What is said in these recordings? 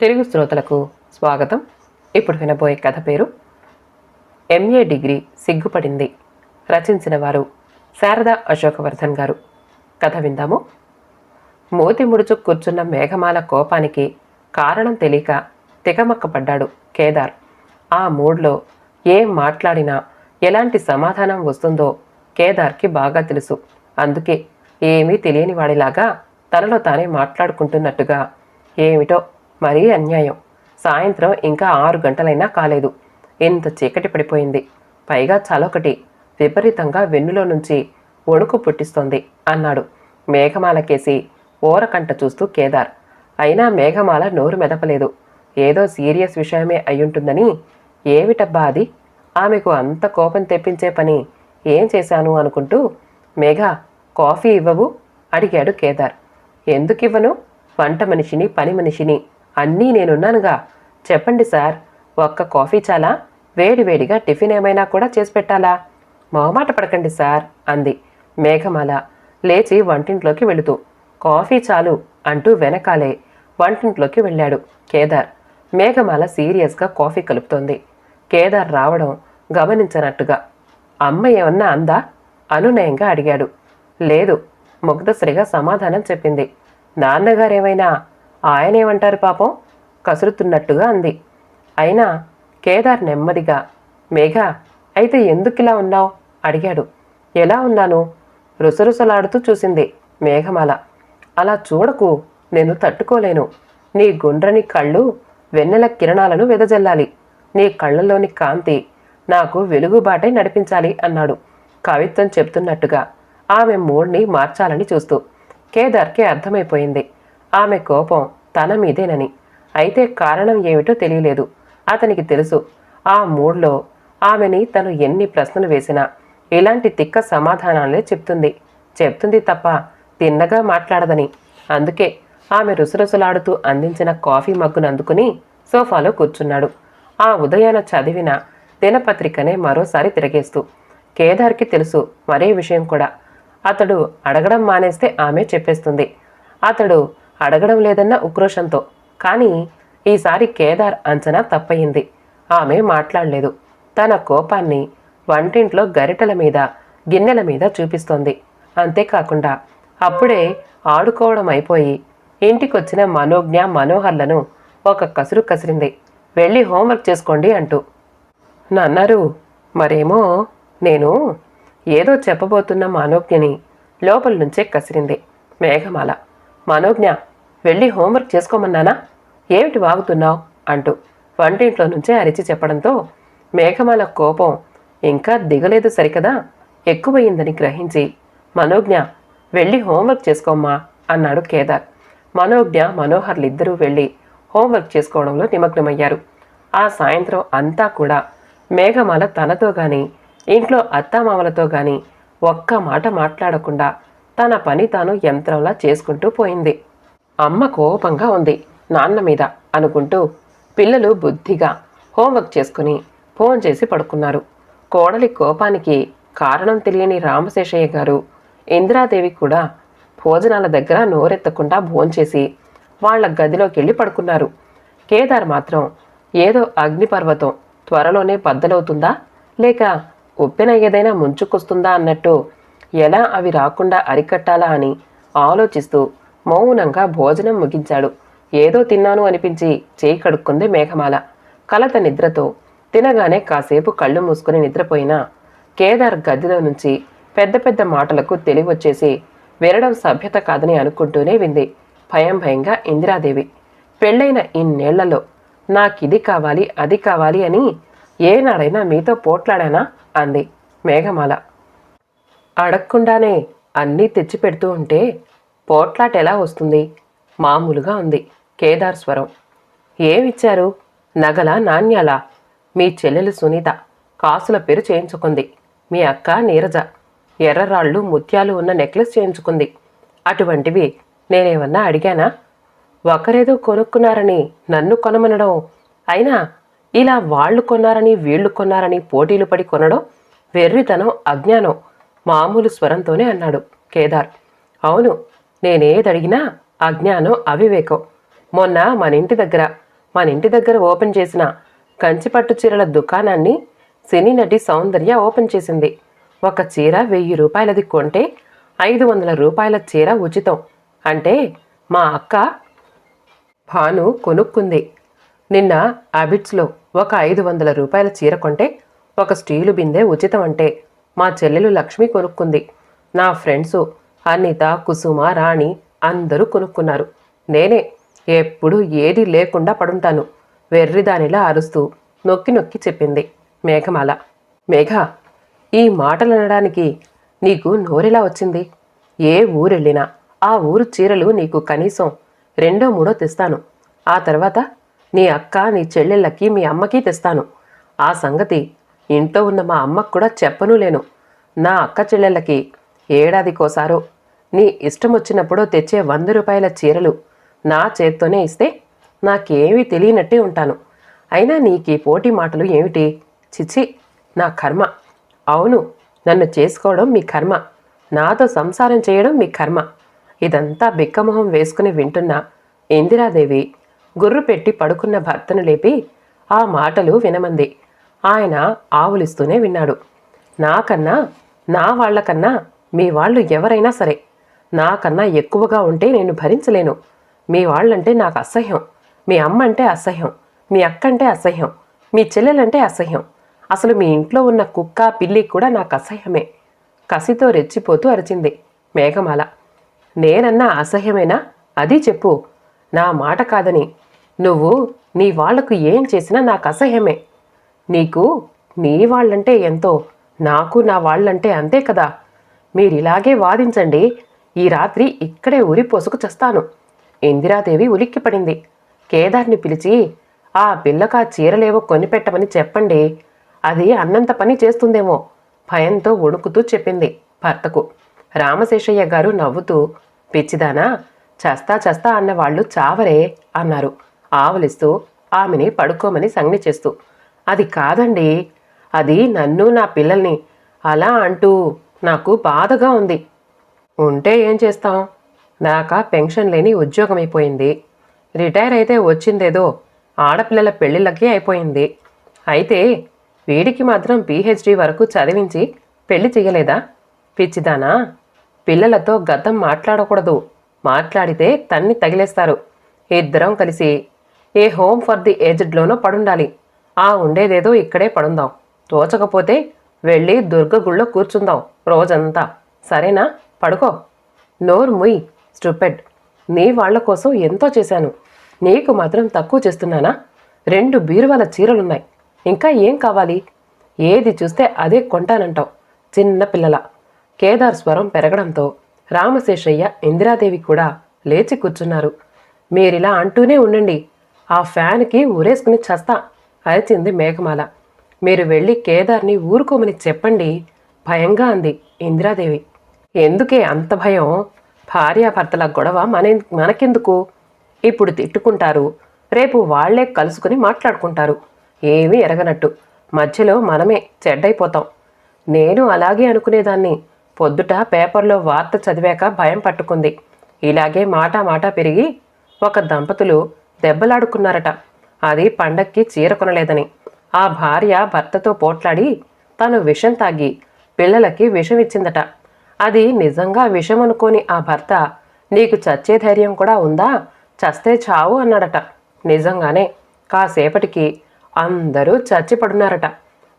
తెలుగు శ్రోతలకు స్వాగతం. ఇప్పుడు వినబోయే కథ పేరు ఎంఏ డిగ్రీ సిగ్గుపడింది రచించిన వారు శారదా అశోకవర్ధన్ గారు. కథ విందాము. మోతి ముడుచు కూర్చున్న మేఘమాల కోపానికి కారణం తెలియక తికమక్కపడ్డాడు కేదార్. ఆ మూడ్లో ఏం మాట్లాడినా ఎలాంటి సమాధానం వస్తుందో కేదార్కి బాగా తెలుసు. అందుకే ఏమీ తెలియని వాడిలాగా తనలో తానే మాట్లాడుకుంటున్నట్టుగా ఏమిటో మరీ అన్యాయం. సాయంత్రం ఇంకా ఆరు గంటలైనా కాలేదు. ఇంత చీకటి పడిపోయింది. పైగా చలొకటి విపరీతంగా వెన్నులో నుంచి వణుకు పుట్టిస్తోంది అన్నాడు మేఘమాలకేసి ఓరకంట చూస్తూ కేదార్. అయినా మేఘమాల నోరు మెదపలేదు. ఏదో సీరియస్ విషయమే అయ్యుంటుందని ఏమిటబ్బా అది? ఆమెకు అంత కోపం తెప్పించే పని ఏం చేశాను అనుకుంటూ మేఘ కాఫీ ఇవ్వవు? అడిగాడు కేదార్. ఎందుకివ్వను? వంట మనిషిని పని మనిషిని అన్నీ నేనున్నానుగా. చెప్పండి సార్ ఒక్క కాఫీ చాలా? వేడివేడిగా టిఫిన్ ఏమైనా కూడా చేసి పెట్టాలా? మొహమాట పడకండి సార్ అంది మేఘమాల. లేచి వంటింట్లోకి వెళుతూ. కాఫీ చాలు అంటూ వెనకాలే వంటింట్లోకి వెళ్ళాడు కేదార్. మేఘమాల సీరియస్గా కాఫీ కలుపుతోంది. కేదార్ రావడం గమనించనట్టుగా. అమ్మ ఏమన్నా అందా? అనునయంగా అడిగాడు. లేదు ముగ్ధశ్రీగా సమాధానం చెప్పింది. నాన్నగారేమైనా? ఆయనేమంటారు పాపం? కసురుతున్నట్టుగా అంది. అయినా కేదార్ నెమ్మదిగా మేఘ అయితే ఎందుకిలా ఉన్నావు? అడిగాడు. ఎలా ఉన్నాను? రుసరుసలాడుతూ చూసింది మేఘమాల. అలా చూడకు నేను తట్టుకోలేను. నీ గుండ్రని కళ్ళు వెన్నెల కిరణాలను వెదజల్లాలి. నీ కళ్ళలోని కాంతి నాకు వెలుగుబాటై నడిపించాలి అన్నాడు. కవిత్వం చెప్తున్నట్టుగా ఆమె మూడ్ని మార్చాలని చూస్తూ. కేదార్కి అర్థమైపోయింది. ఆమె కోపం తన మీదేనని. అయితే కారణం ఏమిటో తెలియలేదు. అతనికి తెలుసు ఆ మూడ్లో ఆమెని తను ఎన్ని ప్రశ్నలు వేసినా ఇలాంటి తిక్క సమాధానాలే చెప్తుంది. చెప్తుంది తప్ప తిన్నగా మాట్లాడదని. అందుకే ఆమె రుసరుసలాడుతూ అందించిన కాఫీ మగ్గును అందుకుని సోఫాలో కూర్చున్నాడు. ఆ ఉదయాన చదివిన దినపత్రికనే మరోసారి తిరగేస్తూ కేదార్కి తెలుసు మరే విషయం కూడా. అతడు అడగడం మానేస్తే ఆమె చెప్పేస్తుంది. అతడు అడగడం లేదన్న ఉక్రోషంతో. కానీ ఈసారి కేదార్ అంచనా తప్పయింది. ఆమె మాట్లాడలేదు. తన కోపాన్ని వంటింట్లో గరిటల మీద గిన్నెల మీద చూపిస్తోంది. అంతేకాకుండా అప్పుడే ఆడుకోవడం అయిపోయి ఇంటికొచ్చిన మనోజ్ఞ మనోహర్లను ఒక కసురు కసిరింది. వెళ్ళి హోంవర్క్ చేసుకోండి అంటూ. నన్నారు మరేమో నేను ఏదో చెప్పబోతున్న మనోజ్ఞని లోపల నుంచే కసిరింది. మేఘమాల మనోజ్ఞ వెళ్ళి హోంవర్క్ చేసుకోమన్నానా? ఏమిటి వాగుతున్నావు? అంటూ వంటింట్లో నుంచే అరిచి చెప్పడంతో మేఘమాల కోపం ఇంకా దిగలేదు సరికదా? ఎక్కువయిందని గ్రహించి మనోజ్ఞ వెళ్ళి హోంవర్క్ చేసుకోమ్మా అన్నాడు కేదార్. మనోజ్ఞ మనోహర్లిద్దరూ వెళ్ళి హోంవర్క్ చేసుకోవడంలో నిమగ్నమయ్యారు. ఆ సాయంత్రం అంతా కూడా మేఘమాల తనతో కానీ ఇంట్లో అత్తామామలతో కానీ ఒక్క మాట మాట్లాడకుండా తన పని తాను యంత్రంలా చేసుకుంటూ పోయింది. అమ్మ కోపంగా ఉంది. నాన్న మీద అనుకుంటూ పిల్లలు బుద్ధిగా హోంవర్క్ చేసుకుని ఫోన్ చేసి పడుకున్నారు. కోడలి కోపానికి కారణం తెలియని రామశేషయ్య గారు ఇందిరాదేవి కూడా భోజనాల దగ్గర నోరెత్తకుండా భోంచేసి వాళ్ళ గదిలోకి వెళ్ళి పడుకున్నారు. కేదార్ మాత్రం ఏదో అగ్నిపర్వతం త్వరలోనే బద్దలవుతుందా? లేక ఉప్పెన ఏదైనా ముంచుకొస్తుందా అన్నట్టు ఎలా అవి రాకుండా అరికట్టాలా అని ఆలోచిస్తూ మౌనంగా భోజనం ముగించాడు. ఏదో తిన్నాను అనిపించి చేయి కడుక్కుంది మేఘమాల. కలత నిద్రతో తినగానే కాసేపు కళ్ళు మూసుకుని నిద్రపోయినా కేదార్ గదిలో నుంచి పెద్ద పెద్ద మాటలకు తెలివొచ్చేసి వినడం సభ్యత కాదని అనుకుంటూనే వింది. భయం భయంగా ఇందిరాదేవి పెళ్ళైన ఇన్నేళ్ళలో నాకిది కావాలి అది కావాలి అని ఏనాడైనా మీతో పోట్లాడానా? అంది మేఘమాల. అడగకుండానే అన్నీ తెచ్చిపెడుతూ ఉంటే పోట్లాట ఎలా వస్తుంది? మామూలుగా ఉంది. కేదార్ స్వరం. ఏమిచ్చారు? నగల నాణ్యాల. మీ చెల్లెలు సునీత. కాసుల పేరు చేయించుకుంది. మీ అక్క నీరజ. ఎర్రరాళ్ళు ముత్యాలు ఉన్న నెక్లెస్ చేయించుకుంది. అటువంటివి నేనేమన్నా అడిగానా? ఒకరేదో కొనుక్కున్నారని నన్ను కొనమనడం. అయినా ఇలా వాళ్ళు కొన్నారని వీళ్ళు కొన్నారని పోటీలు పడి కొనడం వెర్రితనం అజ్ఞానం. మామూలు స్వరంతోనే అన్నాడు కేదార్. అవును నేనేదడిగినా అజ్ఞానం అవివేకం. మొన్న మన ఇంటి దగ్గర మన ఇంటి దగ్గర ఓపెన్ చేసిన కంచిపట్టు చీరల దుకాణాన్ని సినీ నటి సౌందర్య ఓపెన్ చేసింది. ఒక చీర వెయ్యి రూపాయలది కొంటే ఐదు వందల రూపాయల చీర ఉచితం. అంటే మా అక్క భాను కొనుక్కుంది. నిన్న అబిట్స్లో ఒక ఐదు వందల రూపాయల చీర కొంటే ఒక స్టీలు బిందె ఉచితం అంటే మా చెల్లెలు లక్ష్మి కొనుక్కుంది. నా ఫ్రెండ్స్ అనిత కుసుమ రాణి అందరూ కొనుక్కున్నారు. నేనే ఎప్పుడు ఏది లేకుండా పడుంటాను. వెర్రిదానిలా అరుస్తూ నొక్కి నొక్కి చెప్పింది మేఘమాల. మేఘ ఈ మాటలు అనడానికి నీకు నోరెలా వచ్చింది? ఏ ఊరెళ్ళినా ఆ ఊరు చీరలు నీకు కనీసం రెండో మూడో తెస్తాను. ఆ తర్వాత నీ అక్క నీ చెల్లెళ్ళకి మీ అమ్మకి తెస్తాను. ఆ సంగతి ఇంట్లో ఉన్న మా అమ్మకు కూడా చెప్పను లేను నా అక్క చెల్లెళ్ళకి ఏడాదికోసారో నీ ఇష్టం వచ్చినప్పుడు తెచ్చే వంద రూపాయల చీరలు నా చేత్తోనే ఇస్తే నాకేమీ తెలియనట్టే ఉంటాను. అయినా నీకీ పోటీ మాటలు ఏమిటి? చిచి నా కర్మ. అవును నన్ను చేసుకోవడం మీ కర్మ. నాతో సంసారం చేయడం మీ కర్మ. ఇదంతా బిక్కమొహం వేసుకుని వింటున్న ఇందిరాదేవి గుర్రు పెట్టి పడుకున్న భర్తను లేపి ఆ మాటలు వినమంది. ఆయన ఆవులిస్తూనే విన్నాడు. నాకన్నా నా వాళ్ళకన్నా మీ వాళ్ళు ఎవరైనా సరే నాకన్నా ఎక్కువగా ఉంటే నేను భరించలేను. మీ వాళ్ళంటే నాకు అసహ్యం. మీ అమ్మ అంటే అసహ్యం. మీ అక్క అంటే అసహ్యం. మీ చెల్లెలంటే అసహ్యం. అసలు మీ ఇంట్లో ఉన్న కుక్క పిల్లి కూడా నాకు అసహ్యమే. కసితో రెచ్చిపోతూ అరిచింది మేఘమాల. నేనన్నా అసహ్యమేనా? అది చెప్పు. నా మాట కాదని. నువ్వు నీ వాళ్ళకు ఏం చేసినా నాకు అసహ్యమే. నీకు నీ వాళ్ళంటే ఎంతో నాకు నా వాళ్ళంటే అంతే కదా. మీరిలాగే వాదించండి. ఈ రాత్రి ఇక్కడే ఉరి పొసుకు చేస్తాను. ఇందిరాదేవి ఉలిక్కిపడింది. కేదార్ని పిలిచి ఆ పిల్లకా చీరలేవో కొనిపెట్టమని చెప్పండి. అది అన్నంత పని చేస్తుందేమో భయంతో వణుకుతూ చెప్పింది భర్తకు. రామశేషయ్య గారు నవ్వుతూ పిచ్చిదానా చస్తా చస్తా అన్న వాళ్ళు చావరే అన్నారు. ఆవలిస్తూ ఆమెని పడుకోమని సంజ్ఞ చేస్తూ అది కాదండి. అది నన్ను నా పిల్లల్ని అలా అంటూ నాకు బాధగా ఉంది. ఉంటే ఏం చేస్తాం? నాక పెన్షన్ లేని ఉద్యోగం అయిపోయింది రిటైర్ అయితే వచ్చిందేదో ఆడపిల్లల పెళ్ళిళ్ళకి అయిపోయింది. అయితే వీడికి మాత్రం పీహెచ్డీ వరకు చదివించి పెళ్ళి చేయలేదా పిచ్చిదానా? పిల్లలతో గతం మాట్లాడకూడదు. మాట్లాడితే తన్ని తగిలేస్తారు. ఇద్దరం కలిసి ఏ హోమ్ ఫర్ ది ఏజ్డ్లోనో పడుండాలి. ఆ ఉండేదేదో ఇక్కడే పడుందాం. తోచకపోతే వెళ్ళి దుర్గగుళ్ళో కూర్చుందాం రోజంతా. సరేనా? పడుకో. నోరు ముయ్ స్టూపెడ్. నీ వాళ్ళ కోసం ఎంతో చేశాను. నీకు మాత్రం తక్కువ చేస్తున్నానా? రెండు బీరువాల చీరలున్నాయి. ఇంకా ఏం కావాలి? ఏది చూస్తే అదే కొంటానంటావు చిన్న పిల్లల. కేదార్ స్వరం పెరగడంతో రామశేషయ్య ఇందిరాదేవి కూడా లేచి కూర్చున్నారు. మీరిలా అంటూనే ఉండండి. ఆ ఫ్యాన్కి ఉరేసుకుని చస్తా. అరిచింది మేఘమాల. మీరు వెళ్ళి కేదార్ని ఊరుకోమని చెప్పండి భయంగా అంది ఇందిరాదేవి. ఎందుకే అంత భయం? భార్యాభర్తల గొడవ మన మనకెందుకు? ఇప్పుడు తిట్టుకుంటారు. రేపు వాళ్ళే కలుసుకుని మాట్లాడుకుంటారు. ఏమీ ఎరగనట్టు. మధ్యలో మనమే చెడ్డైపోతాం. నేను అలాగే అనుకునేదాన్ని. పొద్దుట పేపర్లో వార్త చదివాక భయం పట్టుకుంది. ఇలాగే మాట మాట పెరిగి ఒక దంపతులు దెబ్బలాడుకున్నారట. అది పండక్కి చీర కొనలేదని. ఆ భార్య భర్తతో పోట్లాడి తను విషం తాగి పిల్లలకి విషం ఇచ్చిందట అది నిజంగా విషం అనుకోని ఆ భర్త నీకు చచ్చే ధైర్యం కూడా ఉందా? చస్తే చావు అన్నాడట. నిజంగానే కాసేపటికి అందరూ చచ్చిపడున్నారట.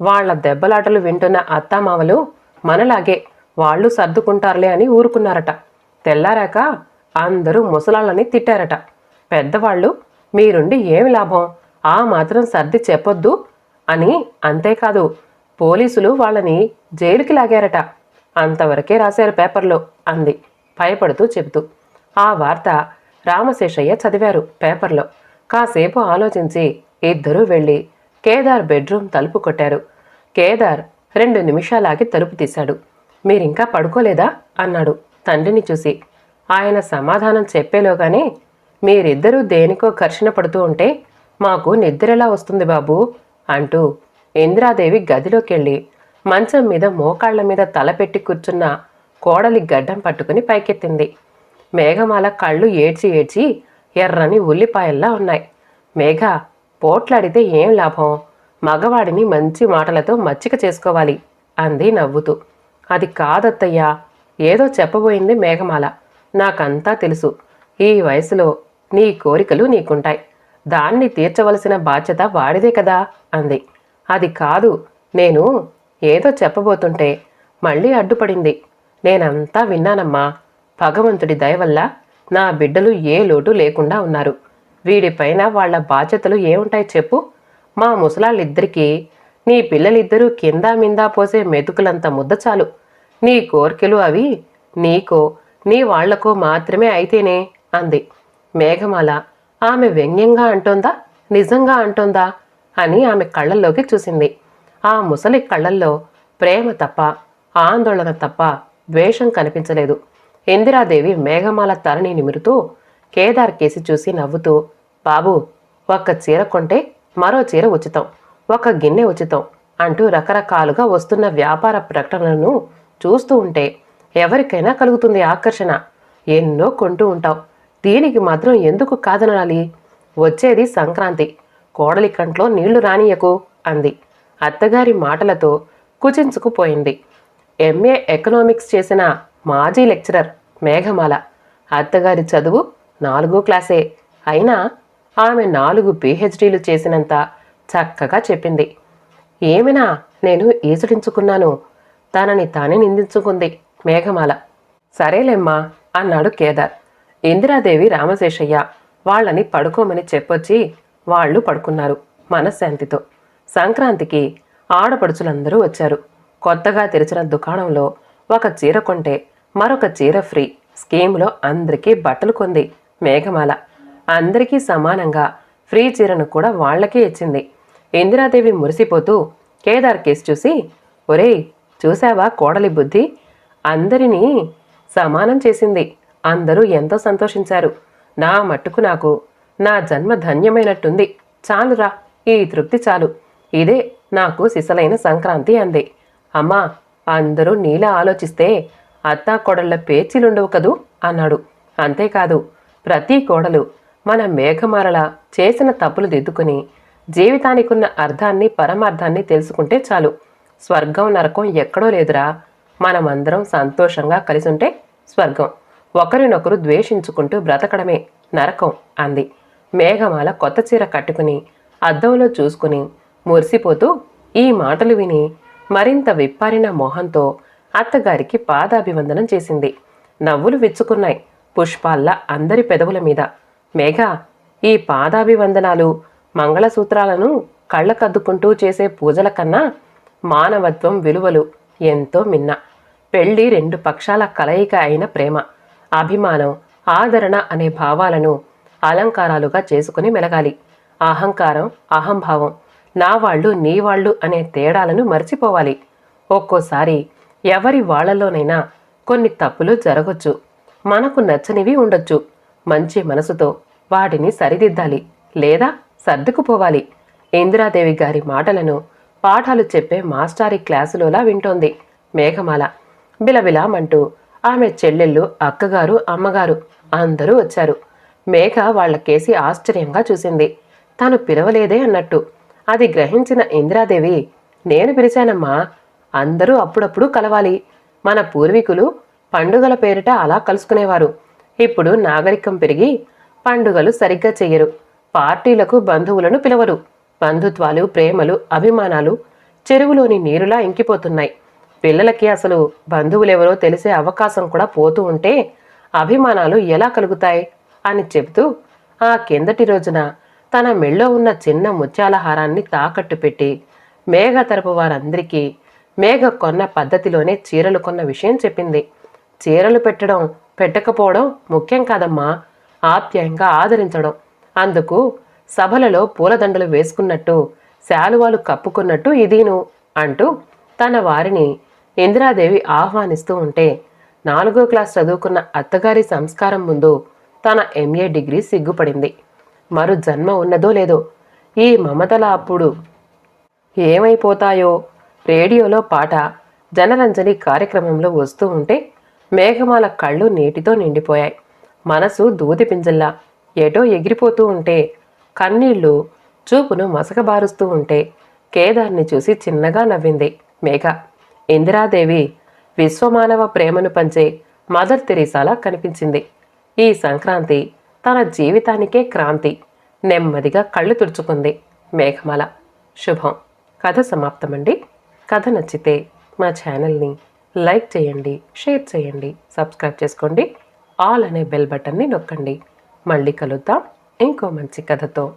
వాళ్ళ దెబ్బలాటలు వింటున్న అత్తామామలు మనలాగే వాళ్ళు సర్దుకుంటారులే అని ఊరుకున్నారట. తెల్లారాక అందరూ ముసలాళ్ళని తిట్టారట. పెద్దవాళ్ళు మీరుండి ఏమి లాభం? ఆ మాత్రం సర్ది చెప్పొద్దు అని అంతేకాదు పోలీసులు వాళ్ళని జైలుకి లాగారట. అంతవరకే రాశారు పేపర్లో అంది భయపడుతూ చెబుతూ. ఆ వార్త రామశేషయ్య చదివారు పేపర్లో. కాసేపు ఆలోచించి ఇద్దరూ వెళ్ళి కేదార్ బెడ్రూమ్ తలుపు కొట్టారు. కేదార్ రెండు నిమిషాలాగి తలుపు తీశాడు. మీరింకా పడుకోలేదా? అన్నాడు తండ్రిని చూసి. ఆయన సమాధానం చెప్పేలోగానే మీరిద్దరూ దేనికో ఘర్షణ పడుతూ ఉంటే మాకు నిద్రెలా వస్తుంది బాబు? అంటూ ఇంద్రాదేవి గదిలోకెళ్ళి మంచం మీద మోకాళ్ళ మీద తల పెట్టి కూర్చున్న కోడలి గడ్డం పట్టుకుని పైకెత్తింది. మేఘమాల కళ్ళు ఏడ్చి ఏడ్చి ఎర్రని ఉల్లిపాయల్లా ఉన్నాయి. మేఘ పోట్లాడితే ఏం లాభం? మగవాడిని మంచి మాటలతో మచ్చిక చేసుకోవాలి అంది నవ్వుతూ. అది కాదత్తయ్యా ఏదో చెప్పబోయింది మేఘమాల. నాకంతా తెలుసు. ఈ వయసులో నీ కోరికలు నీకుంటాయి. దాన్ని తీర్చవలసిన బాధ్యత వాడిదే కదా అంది. అది కాదు నేను ఏదో చెప్పబోతుంటే మళ్ళీ అడ్డుపడింది. నేనంతా విన్నానమ్మా. భగవంతుడి దయ వల్ల నా బిడ్డలు ఏ లోటు లేకుండా ఉన్నారు. వీడిపైన వాళ్ళ బాధ్యతలు ఏముంటాయి చెప్పు. మా ముసలాళ్ళిద్దరికీ నీ పిల్లలిద్దరూ కింద మిందా పోసే మెతుకులంత ముద్ద చాలు. నీ కోర్కెలు అవి నీకో నీ వాళ్ళకో మాత్రమే అయితేనే అంది. మేఘమాల. ఆమె వ్యంగ్యంగా అంటోందా? నిజంగా అంటోందా? అని ఆమె కళ్ళల్లోకి చూసింది. ఆ ముసలి కళ్ళల్లో ప్రేమ తప్ప ఆందోళన తప్ప ద్వేషం కనిపించలేదు. ఇందిరాదేవి మేఘమాల తలని నిమురుతూ కేదార్ కేసి చూసి నవ్వుతూ బాబు ఒక్క చీర కొంటే మరో చీర ఉచితం ఒక గిన్నె ఉచితం అంటూ రకరకాలుగా వస్తున్న వ్యాపార ప్రకటనలను చూస్తూ ఉంటే ఎవరికైనా కలుగుతుంది ఆకర్షణ. ఎన్నో కొంటూ ఉంటావు దీనికి మాత్రం ఎందుకు కాదనాలి? వచ్చేది సంక్రాంతి. కోడలి కంట్లో నీళ్ళు రానియకు అంది. అత్తగారి మాటలతో కుచించుకుపోయింది. ఎంఏ ఎకనామిక్స్ చేసిన మాజీ లెక్చరర్ మేఘమాల. అత్తగారి చదువు నాలుగో క్లాసే. అయినా ఆమె నాలుగు పిహెచ్డీలు చేసినంత చక్కగా చెప్పింది. ఏమినా నేను ఈసడించుకున్నాను తనని తానే నిందించుకుంది మేఘమాల. సరేలేమ్మా అన్నాడు కేదార్. ఇందిరాదేవి రామశేషయ్య. వాళ్ళని పడుకోమని చెప్పొచ్చి వాళ్ళు పడుకున్నారు మనశ్శాంతితో. సంక్రాంతికి ఆడపడుచులందరూ వచ్చారు. కొత్తగా తెరిచిన దుకాణంలో ఒక చీర కొంటే మరొక చీర ఫ్రీ. స్కీమ్లో అందరికీ బట్టలు కొంది మేఘమాల. అందరికీ సమానంగా ఫ్రీ చీరను కూడా వాళ్ళకే ఇచ్చింది. ఇందిరాదేవి మురిసిపోతూ కేదార్ కేసు చూసి ఒరేయ్ చూసావా కోడలి బుద్ధి? అందరినీ సమానం చేసింది. అందరూ ఎంతో సంతోషించారు. నా మట్టుకు నాకు నా జన్మ ధన్యమైనట్టుంది. చాలురా ఈ తృప్తి చాలు. ఇదే నాకు సిసలైన సంక్రాంతి అంది. అమ్మా అందరూ నీలా ఆలోచిస్తే అత్తా కోడళ్ళ పేచీలుండవు కదూ? అన్నాడు. అంతేకాదు ప్రతి కోడలు మన మేఘమారల చేసిన తప్పులు దిద్దుకుని జీవితానికున్న అర్థాన్ని పరమార్థాన్ని తెలుసుకుంటే చాలు. స్వర్గం నరకం ఎక్కడో లేదురా. మనమందరం సంతోషంగా కలిసుంటే స్వర్గం. ఒకరినొకరు ద్వేషించుకుంటూ బ్రతకడమే నరకం అంది. మేఘమాల కొత్త చీర కట్టుకుని అద్దంలో చూసుకుని మురిసిపోతూ ఈ మాటలు విని మరింత విప్పారిన మొహంతో అత్తగారికి పాదాభివందనం చేసింది. నవ్వులు విచ్చుకున్నాయి. పుష్పాల్లా అందరి పెదవుల మీద. మేఘ ఈ పాదాభివందనాలు మంగళసూత్రాలను కళ్ళకద్దుకుంటూ చేసే పూజల కన్నా మానవత్వం విలువలు ఎంతో మిన్న. పెళ్ళి రెండు పక్షాల కలయిక అయిన ప్రేమ. అభిమానం ఆదరణ అనే భావాలను అలంకారాలుగా చేసుకుని మెలగాలి. అహంకారం అహంభావం నా వాళ్ళు నీ వాళ్ళు అనే తేడాలను మర్చిపోవాలి. ఒక్కోసారి ఎవరి వాళ్ళలోనైనా కొన్ని తప్పులు జరగొచ్చు. మనకు నచ్చనివి ఉండొచ్చు. మంచి మనసుతో వాటిని సరిదిద్దాలి లేదా సర్దుకుపోవాలి. ఇందిరాదేవి గారి మాటలను పాఠాలు చెప్పే మాస్టారి క్లాసులోలా వింటోంది మేఘమాల. బిలబిలామంటూ ఆమె చెల్లెళ్ళు అక్కగారు అమ్మగారు అందరూ వచ్చారు. మేఘ వాళ్ళకేసి ఆశ్చర్యంగా చూసింది. తాను పిలవలేదే అన్నట్టు. అది గ్రహించిన ఇందిరాదేవి నేను పిలిచానమ్మా అందరూ అప్పుడప్పుడు కలవాలి. మన పూర్వీకులు పండుగల పేరిట అలా కలుసుకునేవారు. ఇప్పుడు నాగరికం పెరిగి పండుగలు సరిగ్గా చెయ్యరు. పార్టీలకు బంధువులను పిలవరు. బంధుత్వాలు ప్రేమలు అభిమానాలు చెరువులోని నీరులా ఇంకిపోతున్నాయి. పిల్లలకి అసలు బంధువులెవరో తెలిసే అవకాశం కూడా పోతూ ఉంటే అభిమానాలు ఎలా కలుగుతాయి అని చెబుతూ ఆ కిందటి రోజున తన మెళ్ళో ఉన్న చిన్న ముత్యాల హారాన్ని తాకట్టు పెట్టి మేఘ తరపు వారందరికీ మేఘ కొన్న పద్ధతిలోనే చీరలు కొన్న విషయం చెప్పింది. చీరలు పెట్టడం పెట్టకపోవడం ముఖ్యం కాదమ్మా. ఆప్యాయంగా ఆదరించడం. అందుకు సభలలో పూలదండలు వేసుకున్నట్టు శాలువాలు కప్పుకున్నట్టు ఇదీను అంటూ తన వారిని ఇందిరాదేవి ఆహ్వానిస్తూ ఉంటే నాలుగో క్లాస్ చదువుకున్న అత్తగారి సంస్కారం ముందు తన ఎంఏ డిగ్రీ సిగ్గుపడింది. మరు జన్మ ఉన్నదో లేదో ఈ మమతల అప్పుడు ఏమైపోతాయో రేడియోలో పాట జనరంజని కార్యక్రమంలో వస్తూ ఉంటే మేఘమాల కళ్ళు నీటితో నిండిపోయాయి. మనసు దూది పింజల్లా ఎటో ఎగిరిపోతూ ఉంటే కన్నీళ్ళు చూపును మసకబారుస్తూ ఉంటే కేదార్ని చూసి చిన్నగా నవ్వింది మేఘ. ఇందిరాదేవి విశ్వమానవ ప్రేమను పంచే మదర్ తెరీసాలా కనిపించింది. ఈ సంక్రాంతి తన జీవితానికే క్రాంతి. నెమ్మదిగా కళ్ళు తుడుచుకుంది మేఘమాల. శుభం. కథ సమాప్తమండి. కథ నచ్చితే మా ఛానల్ని లైక్ చేయండి షేర్ చేయండి సబ్స్క్రైబ్ చేసుకోండి. ఆల్ అనే బెల్ బటన్ని నొక్కండి. మళ్ళీ కలుద్దాం. ఇంకో మంచి కథతో.